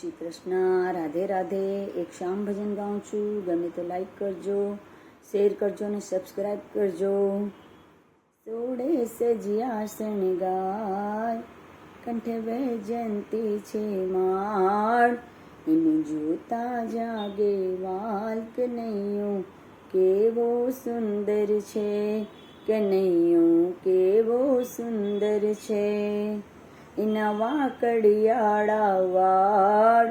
શ્રી કૃષ્ણ રાધે રાધે, એક શામ ભજન ગાઉં છું. ગમે તો લાઈક કરજો શેર કરજો અને સબસ્ક્રાઈબ કરજો. સોડે સજિયા શણગાર કંઠે વૈજંતી છે માળ. એને જોતા જાગે વાલ્ક નૈયો, કેવો સુંદર છે. કનૈયો કેવો સુંદર છે. એના વાકડિયાળા વાળ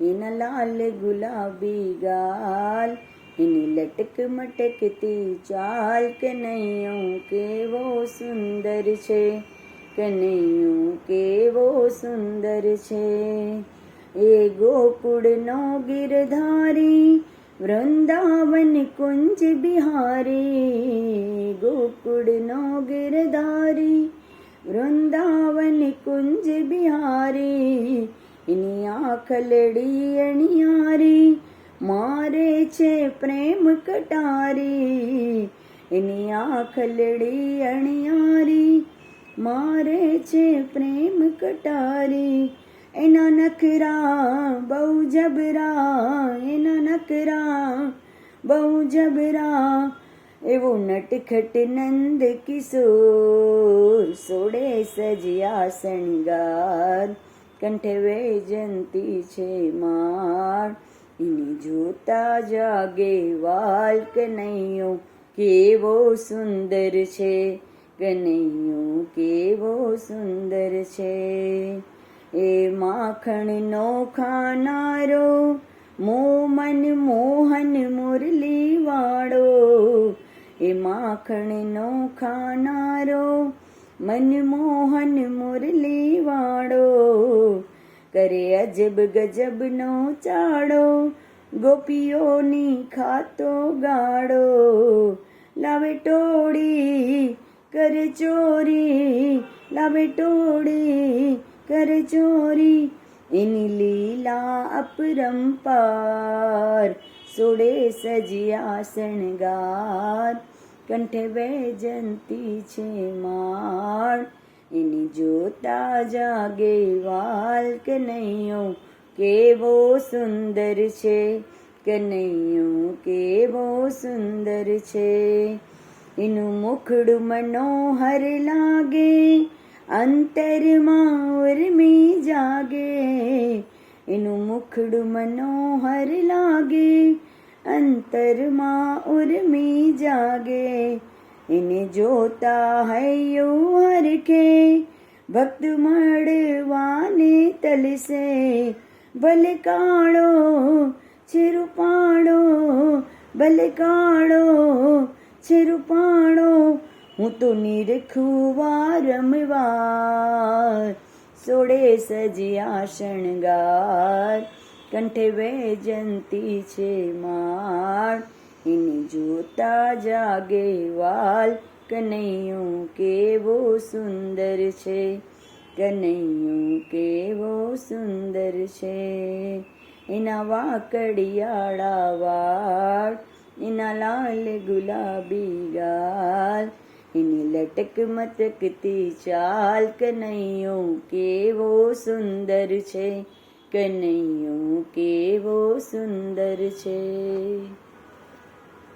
એના લાલ ગુલાબી ગાલ એની લટક મટકતી ચાલ કનૈયો કેવો સુંદર છે કનૈયો કેવો સુંદર છે એ ગોકુળનો ગિરધારી વૃંદાવન કુંજ બિહારી ગોકુળનો ગિરધારી વૃંદાવન કુંજ બિહારી એની આખલડી અણિયારી મારે છે પ્રેમ કટારી એની આખલડી અણિયારી મારે છે પ્રેમ કટારી એના નખરા બહુ જબરા એના નખરા બહુ જબરા એવો નટખટ નંદ કિશોર, સોડે સજિયા શણગાર કંઠે વૈજંતી છે માર, એને જોતા જાગે વાલ કનૈયો કેવો સુંદર છે. કનૈયો, કેવો સુંદર છે. એ માખણનો ખાનારો મોમન મોહન મુરલી એ માખણનો ખાનારો, મનમોહન મુરલીવાળો. કરે અજબ ગજબનો ચાડો ગોપીઓની ખાતો ગાડો લાવે ટોળી, કરે ચોરી. લાવે ટોળી, કરે ચોરી. એની લીલા અપરંપાર, સોડે સજિયા શણગાર. કંઠે વૈજંતી છે માળ. એની જોતા જાગે વાલ કનૈયો કેવો સુંદર છે. કનૈયો કેવો સુંદર છે. એનું મુખડું મનોહર લાગે, અંતરમાં ઉર્મી જાગે. એનું મુખડું મનોહર લાગે અંતરમાં ઉર્મી જાગે. એને જોતા હૈયું હરખે. ભક્ત મળવાને તલસે. ભલે કાળો છે રૂપાળો, ભલે કાળો છે રૂપાળો, હું તો નિરખુવા રમવા. સોડે સજ્યા શણગાર કંઠે વૈજંતી છે માળ. એને જોતા જાગે વાલ, કનૈયો કેવો સુંદર છે. કનૈયો કેવો સુંદર છે. એના વાકડિયાળા વાળ, એના લાલ ગુલાબી ગાલ. એની લટક મતકતી ચાલ, કનૈયો કેવો સુંદર છે. કનૈયો કેવો સુંદર છે.